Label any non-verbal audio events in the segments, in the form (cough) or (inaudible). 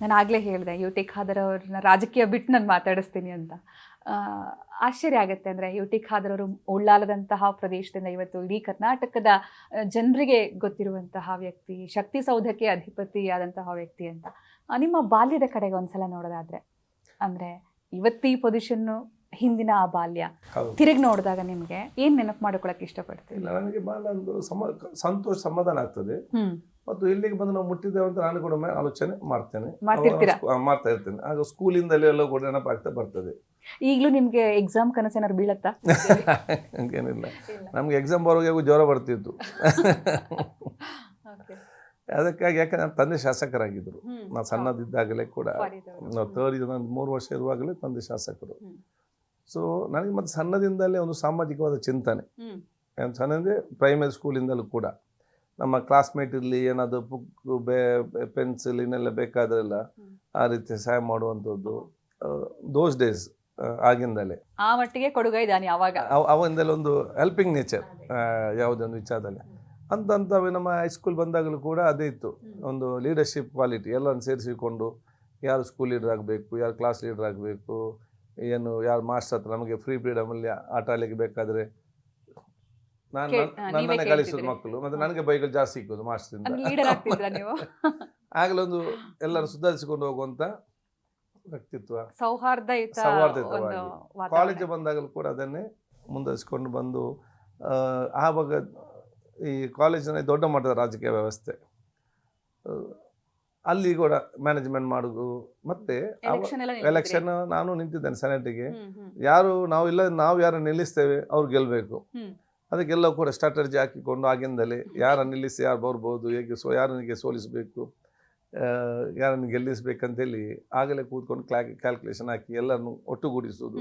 ನಾನು ಆಗಲೇ ಹೇಳಿದೆ ಯು ಟಿ ಖಾದರ್ ಅವ್ರನ್ನ ರಾಜಕೀಯ ಬಿಟ್ಟು ನಾನು ಮಾತಾಡಿಸ್ತೀನಿ ಅಂತ. ಆಶ್ಚರ್ಯ ಆಗುತ್ತೆ ಅಂದರೆ ಯು ಟಿ ಖಾದರ್ ಅವರು ಉಳ್ಳಾಲದಂತಹ ಪ್ರದೇಶದಿಂದ ಇವತ್ತು ಇಡೀ ಕರ್ನಾಟಕದ ಜನರಿಗೆ ಗೊತ್ತಿರುವಂತಹ ವ್ಯಕ್ತಿ ಶಕ್ತಿ ಸೌಧಕ್ಕೆ ಅಧಿಪತಿಯಾದಂತಹ ವ್ಯಕ್ತಿ ಅಂತ. ನಿಮ್ಮ ಬಾಲ್ಯದ ಕಡೆಗೆ ಒಂದ್ಸಲ ನೋಡೋದಾದ್ರೆ ಅಂದರೆ ಈ ಪೊಸಿಷನ್ನು ಹಿಂದಿನ ಆ ಬಾಲ್ಯ. ತಿರುಗಿ ನೋಡಿದಾಗ ನಿಮಗೆ ಏನು ನೆನಪು ಮಾಡ್ಕೊಳಕ್ಕೆ ಇಷ್ಟಪಡ್ತೀವಿ ನನಗೆ ಬಹಳ ಒಂದು ಸಮ ಸಂತೋಷ ಸಮಾಧಾನ ಆಗ್ತದೆ. ಮತ್ತು ಇಲ್ಲಿಗೆ ಬಂದು ನಾವು ಮುಟ್ಟಿದ್ದೇವೆ ಅಂತ ನಾನು ಕೂಡ ಆಲೋಚನೆ ಮಾಡ್ತೇನೆ. ಮಾಡ್ತಾ ಇರ್ತೇನೆ. ಆಗ ಸ್ಕೂಲಿಂದಲೇ ಎಲ್ಲ ಕೂಡ ನೆನಪಾಗ್ತಾ ಬರ್ತದೆ. ಈಗಲೂ ನಿಮಗೆ ಎಕ್ಸಾಮ್ ಕನಸು ಏನಾದ್ರು ಬೀಳತ್ತಾ? (laughs) ಹಂಗೇನಿಲ್ಲ. ನಮ್ಗೆ ಎಕ್ಸಾಮ್ ಬರುವಾಗ ಜ್ವರ ಬರ್ತಿತ್ತು. ಅದಕ್ಕಾಗಿ ಯಾಕಂದ್ರೆ ನನ್ನ ತಂದೆ ಶಾಸಕರಾಗಿದ್ದರು. ನಾನು ಸಣ್ಣದಿದ್ದಾಗಲೇ ಕೂಡ ನಾವು ತರ್ಡ್ ನಾನು ಮೂರು ವರ್ಷ ಇರುವಾಗಲೇ ತಂದೆ ಶಾಸಕರು. ಸೊ ನನಗೆ ಮತ್ತೆ ಸಣ್ಣದಿಂದಲೇ ಒಂದು ಸಾಮಾಜಿಕವಾದ ಚಿಂತನೆ. ಸಣ್ಣದೇ ಪ್ರೈಮರಿ ಸ್ಕೂಲಿಂದಲೂ ಕೂಡ. ನಮ್ಮ ಕ್ಲಾಸ್ಮೇಟ್ ಇರಲಿ ಏನಾದರೂ ಬುಕ್ ಬೇ ಪೆನ್ಸಿಲ್ ಇನ್ನೆಲ್ಲ ಬೇಕಾದ್ರೆಲ್ಲ ಆ ರೀತಿ ಸಹಾಯ ಮಾಡುವಂಥದ್ದು ದೋಸ್ ಡೇಸ್ ಆಗಿಂದಲೇ. ಆ ಮಟ್ಟಿಗೆ ಕೊಡುಗೆ ಇದ್ದಾನೆ ಅವಾಗ. ಅವಾಗಿಂದಲೇ ಒಂದು ಹೆಲ್ಪಿಂಗ್ ನೇಚರ್ ಯಾವುದೇ ಒಂದು ವಿಚಾರದಲ್ಲಿ. ಅಂತಂತವೇ ನಮ್ಮ ಹೈಸ್ಕೂಲ್ ಬಂದಾಗಲೂ ಕೂಡ ಅದೇ ಇತ್ತು. ಒಂದು ಲೀಡರ್ಶಿಪ್ ಕ್ವಾಲಿಟಿ ಎಲ್ಲರನ್ನು ಸೇರಿಸಿಕೊಂಡು ಯಾರು ಸ್ಕೂಲ್ ಲೀಡರ್ ಆಗಬೇಕು ಯಾರು ಕ್ಲಾಸ್ ಲೀಡರ್ ಆಗಬೇಕು ಏನು ಯಾರು ಮಾಸ್ಟರ್ ಹತ್ರ ನಮಗೆ ಫ್ರೀ ಫ್ರೀಡಮಲ್ಲಿ ಆಟ ಆಡಲಿಕ್ಕೆ ಬೇಕಾದರೆ ನಾನು ನನ್ನನ್ನೇ ಕಲಿಸೋದು ಮಕ್ಕಳು. ಮತ್ತೆ ನನಗೆ ಬೈಗಳು ಜಾಸ್ತಿ ಸಿಕ್ಕೋದು ಮಾಸ್ಟ್ರಿಂದ ನೀವು? (laughs) ಆಗಲೊಂದು ಎಲ್ಲರೂ ಸುಧಾರಿಸಿಕೊಂಡು ಹೋಗುವಂತ ವ್ಯಕ್ತಿತ್ವ. ಸೌಹಾರ್ದಯುತ ಸೌಹಾರ್ದಯುತವಾಗಿ. ಕಾಲೇಜ್ ಬಂದಾಗಲೂ ಕೂಡ ಅದನ್ನೇ ಮುಂದುವರಿಸಿಕೊಂಡು ಬಂದು ಆವಾಗ ಈ ಕಾಲೇಜಿನ ದೊಡ್ಡ ಮಟ್ಟದ ರಾಜಕೀಯ ವ್ಯವಸ್ಥೆ. ಅಲ್ಲಿ ಕೂಡ ಮ್ಯಾನೇಜ್ಮೆಂಟ್ ಮಾಡುದು ಮತ್ತೆ? ಎಲೆಕ್ಷನ್ ನಾನು ನಿಂತಿದ್ದೇನೆ ಸೆನೆಟಿಗೆ ಯಾರು ನಾವು ಇಲ್ಲ ನಾವು ಯಾರು ನಿಲ್ಲಿಸ್ತೇವೆ ಅವ್ರು ಗೆಲ್ಲಬೇಕು ಹ್ಮ್. ಅದಕ್ಕೆಲ್ಲ ಕೂಡ ಸ್ಟ್ರಾಟಜಿ ಹಾಕಿಕೊಂಡು ಆಗಿಂದಲೇ ಯಾರನ್ನು ನಿಲ್ಲಿಸಿ ಯಾರು ಬರ್ಬೋದು ಹೇಗೆ ಸೋ ಯಾರನಿಗೆ ಸೋಲಿಸಬೇಕು ಯಾರನ್ನು ಗೆಲ್ಲಿಸಬೇಕಂತೇಳಿ ಆಗಲೇ ಕೂತ್ಕೊಂಡು ಕ್ಲಾ ಕ್ಯಾಲ್ಕುಲೇಷನ್ ಹಾಕಿ ಎಲ್ಲರನ್ನು ಒಟ್ಟುಗೂಡಿಸೋದು.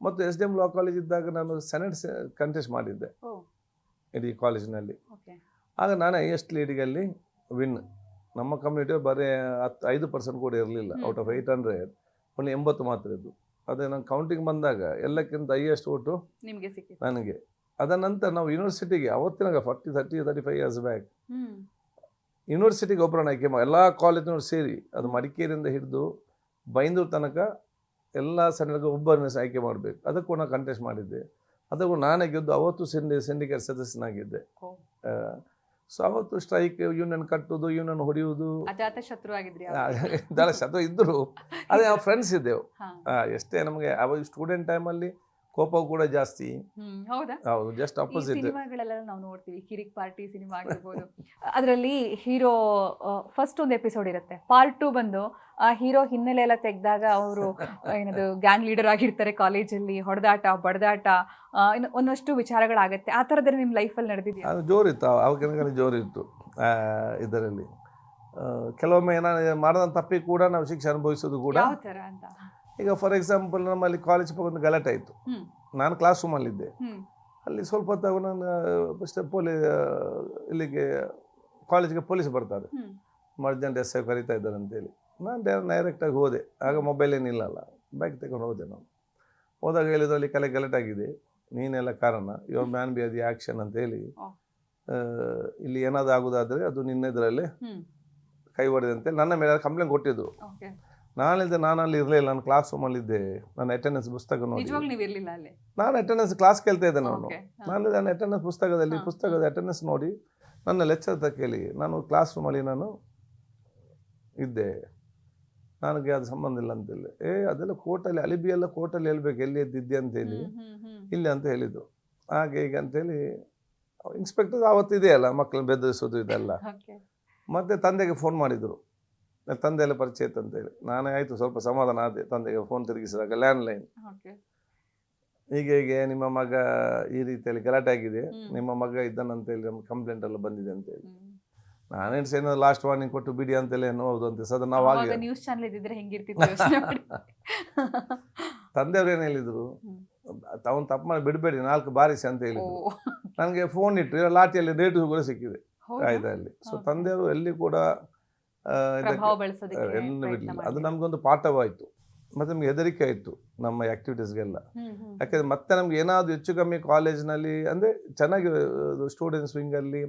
ಮತ್ತು S D M law college ಇದ್ದಾಗ ನಾನು ಸೆನೆಟ್ ಕಂಟೆಸ್ಟ್ ಮಾಡಿದ್ದೆ. ಇಡೀ ಕಾಲೇಜಿನಲ್ಲಿ. ಆಗ ನಾನು ಹೈಯೆಸ್ಟ್ ಲೀಡಿಗಲ್ಲಿ ವಿನ್ ನಮ್ಮ ಕಮ್ಯುನಿಟಿ ಬರೀ ಹತ್ತು ಐದು ಪರ್ಸೆಂಟ್ ಕೂಡ ಇರಲಿಲ್ಲ ಔಟ್ ಆಫ್ ಏಯ್ಟ್ ಹಂಡ್ರೆಡ್ ಒಂದು ಎಂಬತ್ತು ಮಾತ್ರ ಇದ್ದು. ಅದೇ ನಾನು ಕೌಂಟಿಂಗ್ ಬಂದಾಗ ಎಲ್ಲಕ್ಕಿಂತ ಹೈಯೆಸ್ಟ್ ಓಟು ನನಗೆ. ಅದರ ನಂತರ ನಾವು ಯೂನಿವರ್ಸಿಟಿಗೆ ಅವತ್ತಿನಾಗ forty thirty thirty five years back ಯೂನಿವರ್ಸಿಟಿಗೆ ಒಬ್ಬರನ್ನ ಆಯ್ಕೆ ಮಾಡಿ ಎಲ್ಲ ಕಾಲೇಜಿನವ್ರು ಸೇರಿ ಅದು ಮಡಿಕೇರಿಯಿಂದ ಹಿಡಿದು ಬೈಂದೂರು ತನಕ ಎಲ್ಲ ಸಣ್ಣಗೆ ಒಬ್ಬರನ್ನ ಆಯ್ಕೆ ಮಾಡಬೇಕು. ಅದಕ್ಕೂ ನಾನು ಕಂಟೆಸ್ಟ್ ಮಾಡಿದ್ದೆ. ಅದಕ್ಕೂ ನಾನೇ ಗೆದ್ದು ಅವತ್ತು ಸಿಂಡಿ ಸಿಂಡಿಕೇಟ್ ಸದಸ್ಯನಾಗಿದ್ದೆ. ಸೊ ಅವತ್ತು ಸ್ಟ್ರೈಕ್ ಯೂನಿಯನ್ ಕಟ್ಟೋದು ಯೂನಿಯನ್ ಹೊಡೆಯುವುದು ಶತ್ರು ಇದ್ದರು ಅದೇ (laughs) ನಾವು ಫ್ರೆಂಡ್ಸ್ ಇದ್ದೆವು. ಎಷ್ಟೇ ನಮಗೆ ಅವಾಗ ಸ್ಟೂಡೆಂಟ್ ಟೈಮಲ್ಲಿ ಕೋಪ ಕೂಡ ಜಾಸ್ತಿ. ಹೌದಾ? ಹೌದು ಜಸ್ಟ್ ಅಪೋಸಿಟ್ ಸಿನಿಮಾಗಳೆಲ್ಲ ನಾವು ನೋಡ್ತೀವಿ ಕಿರಿಕ್ ಪಾರ್ಟಿ ಸಿನಿಮಾ ಆಗಿರ್ಬೋದು. ಅದರಲ್ಲಿ ಹೀರೋ ಫಸ್ಟ್ ಒಂದು ಎಪಿಸೋಡ್ ಇರುತ್ತೆ. ಪಾರ್ಟ್ ಟು ಬಂದು ಆ ಹೀರೋ ಹಿನ್ನೆಲೆ ಎಲ್ಲ ತೆಗೆದಾಗ ಅವರು ಏನದು ಗ್ಯಾಂಗ್ ಲೀಡರ್ ಆಗಿರ್ತಾರೆ ಕಾಲೇಜಲ್ಲಿ ಹೊಡೆದಾಟ ಬಡದಾಟ ಒಂದಷ್ಟು ವಿಚಾರಗಳಾಗತ್ತೆ. ಆ ಥರದ್ರೆ ನಿಮ್ಮ ಲೈಫಲ್ಲಿ ನಡೆದಿದೆ ಅದು ಜೋರಿತ್ತು ಅವಾಗಿನ ಜೋರಿತ್ತು ಇದರಲ್ಲಿ. ಕೆಲವೊಮ್ಮೆ ಏನಾದ್ರು ಮಾಡಿದಂಥ ತಪ್ಪಿಗೆ ಕೂಡ ನಾವು ಶಿಕ್ಷೆ ಅನುಭವಿಸೋದು ಕೂಡ ಯಾವ ಥರ ಅಂತ? ಈಗ ಫಾರ್ ಎಕ್ಸಾಂಪಲ್ ನಮ್ಮಲ್ಲಿ ಕಾಲೇಜ್ ಒಂದು ಗಲಾಟೆ ಆಯಿತು. ನಾನು ಕ್ಲಾಸ್ ರೂಮಲ್ಲಿದ್ದೆ ಅಲ್ಲಿ ಸ್ವಲ್ಪ ಹೊತ್ತಾಗ ನಾನು ಫಸ್ಟ್ ಪೊಲೀ ಇಲ್ಲಿಗೆ ಕಾಲೇಜಿಗೆ ಪೊಲೀಸ್ ಬರ್ತಾರೆ. ಮರ್ಜೆಂಟ್ ಎಸ್ ಐ ಕರಿತಾ ಇದ್ದಾರೆ ಅಂತೇಳಿ. ನಾನು ಡೈರೆಕ್ಟಾಗಿ ಹೋದೆ. ಆಗ ಮೊಬೈಲ್ ಏನಿಲ್ಲಲ್ಲ ಬ್ಯಾಗ್ ತಗೊಂಡು ಹೋದೆ ನಾನು. ಹೋದಾಗ ಹೇಳಿದ್ರು ಅಲ್ಲಿ ಕಲೆ ಗಲಾಟೆ ಆಗಿದೆ. ನೀನೆಲ್ಲ ಕಾರಣ. ಯುವರ್ ಮ್ಯಾನ್ ಬಿ ಅದಿ ಆ್ಯಕ್ಷನ್ ಅಂತೇಳಿ. ಇಲ್ಲಿ ಏನಾದ್ರು ಆಗೋದಾದರೆ ಅದು ನಿನ್ನೆದರಲ್ಲಿ ಕೈ ಹೊಡೆದಂತೆ ನನ್ನ ಮೇಲೆ ಕಂಪ್ಲೇಂಟ್ ಕೊಟ್ಟಿದ್ದು. ನಾನಿದ್ದೆ ನಾನು ಅಲ್ಲಿ ಇರಲಿಲ್ಲ ನಾನು ಕ್ಲಾಸ್ ರೂಮಲ್ಲಿದ್ದೆ ನನ್ನ ಅಟೆಂಡೆನ್ಸ್ ಪುಸ್ತಕ ನೋಡಿ. ನಿಜವಾಗ್ಲೂ ನೀವು ಇರಲಿಲ್ಲ ಅಲ್ಲಿ? ನಾನು ಅಟೆಂಡೆನ್ಸ್ ಕ್ಲಾಸ್ ಕೇಳ್ತಾ ಇದ್ದೆ ನಾನು. ನಾನು ನನ್ನ ಅಟೆಂಡೆನ್ಸ್ ಪುಸ್ತಕದಲ್ಲಿ ಪುಸ್ತಕದ ಅಟೆಂಡೆನ್ಸ್ ನೋಡಿ ನನ್ನ ಲೆಕ್ಚರ್ ಹತ್ರ ಕೇಳಿ ನಾನು ಕ್ಲಾಸ್ ರೂಮಲ್ಲಿ ನಾನು ಇದ್ದೆ. ನನಗೆ ಅದು ಸಂಬಂಧ ಇಲ್ಲ ಅಂತೇಳಿ ಏ ಅದೆಲ್ಲ ಕೋರ್ಟಲ್ಲಿ ಅಲಿಬಿ ಎಲ್ಲ ಕೋರ್ಟಲ್ಲಿ ಹೇಳ್ಬೇಕು ಎಲ್ಲಿ ಎದ್ದಿದ್ದೆ ಅಂತೇಳಿ ಇಲ್ಲ ಅಂತ ಹೇಳಿದ್ದು. ಹಾಗೆ ಹೀಗೆ ಅಂತೇಳಿ ಇನ್ಸ್ಪೆಕ್ಟರ್ ಆವತ್ತು ಇದೆಯಲ್ಲ ಮಕ್ಕಳನ್ನ ಬೆದರಿಸೋದು ಇದೆಲ್ಲ. ಮತ್ತೆ ತಂದೆಗೆ ಫೋನ್ ಮಾಡಿದರು. ತಂದೆ ಎಲ್ಲ ಪರಿಚಯ ಇತ್ತು ಅಂತೇಳಿ ನಾನೇ ಆಯಿತು ಸ್ವಲ್ಪ ಸಮಾಧಾನ ಆದೆ ತಂದೆಗೆ ಫೋನ್ ತಿರುಗಿಸಿದಾಗ ಲ್ಯಾಂಡ್ಲೈನ್ ಹೀಗೆ ಹೀಗೆ ನಿಮ್ಮ ಮಗ ಈ ರೀತಿಯಲ್ಲಿ ಗಲಾಟೆ ಆಗಿದೆ. ನಿಮ್ಮ ಮಗ ಇದ್ದಾನಂತೇಳಿ ನಮ್ಗೆ ಕಂಪ್ಲೇಂಟ್ ಎಲ್ಲ ಬಂದಿದೆ ಅಂತೇಳಿ ನಾನು ನಾನೇನು ಸೇನೋ ಲಾಸ್ಟ್ ವಾರ್ನಿಂಗ್ ಕೊಟ್ಟು ಬಿಡಿ ಅಂತೆಲ್ಲ ನೋಡೋದು ಅಂತ. ಸದ ನಾವು ಆಗ ನ್ಯೂಸ್ ಚಾನಲ್ ಇದ್ದಿದ್ರೆ ಹೆಂಗಿರ್ತಿತ್ತು (laughs) ತಂದೆಯವ್ರು ಏನು ಹೇಳಿದ್ರು. ಅವನು ತಪ್ಪು ಮಾಡಿ ಬಿಡಬೇಡಿ ನಾಲ್ಕು ಬಾರಿಸಿ ಅಂತ ಹೇಳಿದ್ರು. ನನಗೆ ಫೋನ್ ಇಟ್ಟು ಲಾಟಿಯಲ್ಲಿ ರೇಟು ಕೂಡ ಸಿಕ್ಕಿದೆ. ಹೌದಾ? ಕಾಯ್ದೆಯಲ್ಲಿ. ಸೊ. ತಂದೆಯವರು ಎಲ್ಲಿ ಕೂಡ ಅದು. ನಮಗೊಂದು ಪಾಠವಾಯಿತು. ಮತ್ತೆ ನಮ್ಗೆ ಹೆದರಿಕೆ ಆಯಿತು ನಮ್ಮ ಆಕ್ಟಿವಿಟೀಸ್ಗೆಲ್ಲ ಯಾಕಂದ್ರೆ. ಮತ್ತೆ ನಮ್ಗೆ ಏನಾದ್ರು ಹೆಚ್ಚು ಕಮ್ಮಿ ಕಾಲೇಜ್ನಲ್ಲಿ ಅಂದರೆ ಚೆನ್ನಾಗಿ ಸ್ಟೂಡೆಂಟ್ಸ್ ವಿಂಗಲ್ಲಿ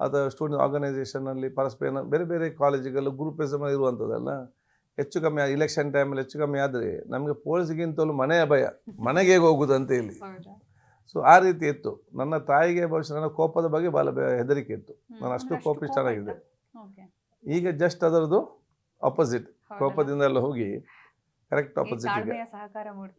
ಅಥವಾ ಸ್ಟೂಡೆಂಟ್ ಆರ್ಗನೈಸೇಷನಲ್ಲಿ ಪರಸ್ಪರ ಬೇರೆ ಬೇರೆ ಕಾಲೇಜಿಗೆಲ್ಲ ಗ್ರೂಪಿಸಮ್ ಇರುವಂಥದ್ದಲ್ಲ ಹೆಚ್ಚು ಕಮ್ಮಿ ಇಲೆಕ್ಷನ್ ಟೈಮಲ್ಲಿ ಹೆಚ್ಚು ಕಮ್ಮಿ ಆದರೆ ನಮಗೆ ಪೊಲೀಸ್ಗಿಂತಲೂ ಮನೆಯ ಭಯ ಮನೆಗೆ ಹೇಗೆ ಹೋಗುದು ಅಂತ ಹೇಳಿ. ಸೊ ಆ ರೀತಿ ಇತ್ತು. ನನ್ನ ತಾಯಿಗೆ ಬಹುಶಃ ನನ್ನ ಕೋಪದ ಬಗ್ಗೆ ಬಹಳ ಹೆದರಿಕೆ ಇತ್ತು. ನಾನು ಅಷ್ಟು ಕೋಪಿಷ್ಠನಾಗಿದ್ದೆ ಈಗ ಜಸ್ಟ್ ಅದರದು ಅಪೋಸಿಟ್ ಕೋಪದಿಂದ ಎಲ್ಲ ಹೋಗಿ ಕರೆಕ್ಟ್ ಆಪೋಸಿಟ್